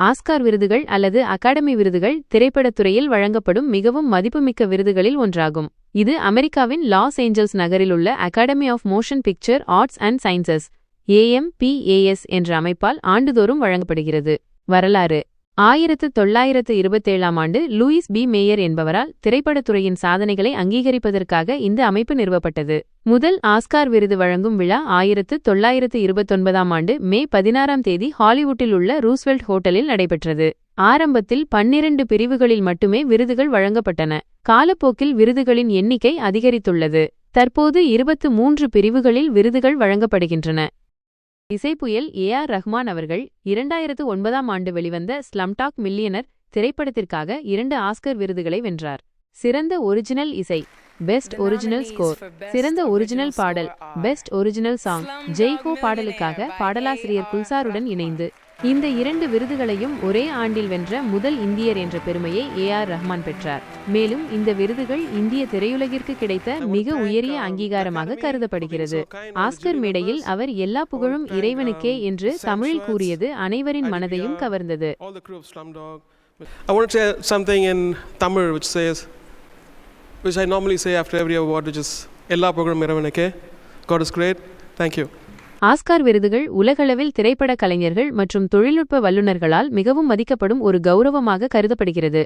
Oscar விருதுகள் அல்லது academy விருதுகள் திரைப்படத்துறையில் வழங்கப்படும் மிகவும் மதிப்புமிக்க விருதுகளில் ஒன்றாகும். இது அமெரிக்காவின் லாஸ் ஏஞ்சல்ஸ் நகரில் உள்ள academy of motion picture arts and sciences AMPAS என்ற அமைப்பால் ஆண்டுதோறும் வழங்கப்படுகிறது. வரலாறு. ஆயிரத்து தொள்ளாயிரத்து இருபத்தேழாம் ஆண்டு லூயிஸ் பி. மேயர் என்பவரால் திரைப்படத்துறையின் சாதனைகளை அங்கீகரிப்பதற்காக இந்த அமைப்பு நிறுவப்பட்டது. முதல் ஆஸ்கார் விருது வழங்கும் விழா ஆயிரத்து தொள்ளாயிரத்து இருபத்தொன்பதாம் ஆண்டு மே பதினாறாம் தேதி ஹாலிவுட்டில் உள்ள ரூஸ்வெல்ட் ஹோட்டலில் நடைபெற்றது. ஆரம்பத்தில் பன்னிரண்டு பிரிவுகளில் மட்டுமே விருதுகள் வழங்கப்பட்டன. காலப்போக்கில் விருதுகளின் எண்ணிக்கை அதிகரித்துள்ளது. தற்போது இருபத்து மூன்று பிரிவுகளில் விருதுகள் வழங்கப்படுகின்றன. இசைப்புயல் ஏ ஆர் ரஹ்மான் அவர்கள் இரண்டாயிரத்து ஒன்பதாம் ஆண்டு வெளிவந்த ஸ்லம்டாக் மில்லியனர் திரைப்படத்திற்காக இரண்டு ஆஸ்கர் விருதுகளை வென்றார். சிறந்த ஒரிஜினல் இசை பெஸ்ட் ஒரிஜினல் ஸ்கோர் சிறந்த ஒரிஜினல் பாடல் best original song Jai Ho பாடலுக்காக பாடலாசிரியர் குல்சாருடன் இணைந்து. இந்த இரண்டு விருதுகளையும் ஒரே ஆண்டில் வென்ற முதல் இந்தியர் என்ற பெருமையை ஏ ஆர் ரஹ்மான் பெற்றார் மேலும் இந்த விருதுகள் இந்திய திரையுலகிற்கு கிடைத்த மிக உயரிய அங்கீகாரமாக கருதப்படுகிறது ஆஸ்கர் மேடையில் அவர் எல்லா புகழும் இறைவனுக்கே என்று தமிழில் கூறியது அனைவரின் மனதையும் கவர்ந்தது all the crew. I want to say something in Tamil which says, which I normally say after every award, which is Ella program God is great. Thank you. Oscar விருதுகள் உலகளவில் திரைப்பட கலைஞர்கள் மற்றும் தொழில்நுட்ப வல்லுநர்களால் மிகவும் மதிக்கப்படும் ஒரு கௌரவமாக கருதப்படுகிறது.